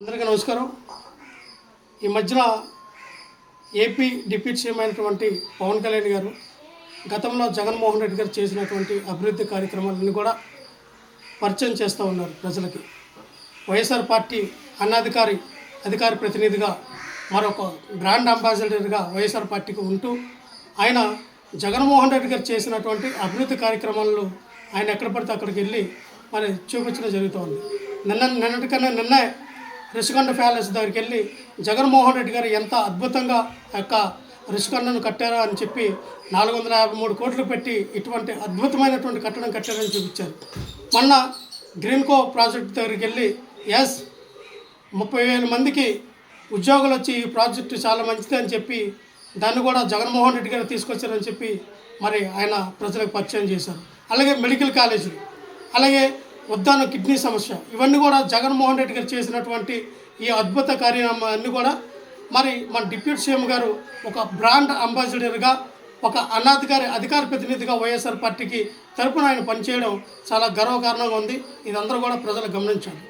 అందరికీ నమస్కారం. ఈ మధ్యన ఏపీ డిప్యూటీ సీఎం అయినటువంటి పవన్ కళ్యాణ్ గారు గతంలో జగన్మోహన్ రెడ్డి గారు చేసినటువంటి అభివృద్ధి కార్యక్రమాలను కూడా పరిచయం చేస్తూ ఉన్నారు ప్రజలకి. వైఎస్ఆర్ పార్టీ అన్నాధికారి అధికార ప్రతినిధిగా మరొక బ్రాండ్ అంబాసిడర్గా వైఎస్ఆర్ పార్టీకి ఉంటూ ఆయన జగన్మోహన్ రెడ్డి గారు చేసినటువంటి అభివృద్ధి కార్యక్రమాలను ఆయన ఎక్కడ పడితే అక్కడికి వెళ్ళి మరి చూపించడం జరుగుతోంది. నిన్న నిన్నటికన్నా నిన్నే రిషికొండ ప్యాలెస్ దగ్గరికి వెళ్ళి జగన్మోహన్ రెడ్డి గారు ఎంత అద్భుతంగా యొక్క రిషికొండను కట్టారో అని చెప్పి నాలుగు వందల యాభై మూడు కోట్లు పెట్టి ఇటువంటి అద్భుతమైనటువంటి కట్టడం కట్టారని చూపించారు. మొన్న గ్రీన్కో ప్రాజెక్ట్ దగ్గరికి వెళ్ళి ఎస్ ముప్పై వేల మందికి ఉద్యోగులు వచ్చి ఈ ప్రాజెక్టు చాలా మంచిది అని చెప్పి దాన్ని కూడా జగన్మోహన్ రెడ్డి గారు తీసుకొచ్చారని చెప్పి మరి ఆయన ప్రజలకు పరిచయం చేశారు. అలాగే మెడికల్ కాలేజీలు అలాగే ఉద్దాన కిడ్నీ సమస్య. ఇవన్నీ కూడా జగన్మోహన్ రెడ్డి గారు చేసినటువంటి ఈ అద్భుత కార్యక్రమాన్ని కూడా మరి మన డిప్యూటీ సీఎం గారు ఒక బ్రాండ్ అంబాసిడర్గా ఒక అనాధికారి అధికార ప్రతినిధిగా వైఎస్ఆర్ పార్టీకి తరపున ఆయన పనిచేయడం చాలా గర్వకారణంగా ఉంది. ఇదందరూ కూడా ప్రజలు గమనించాలి.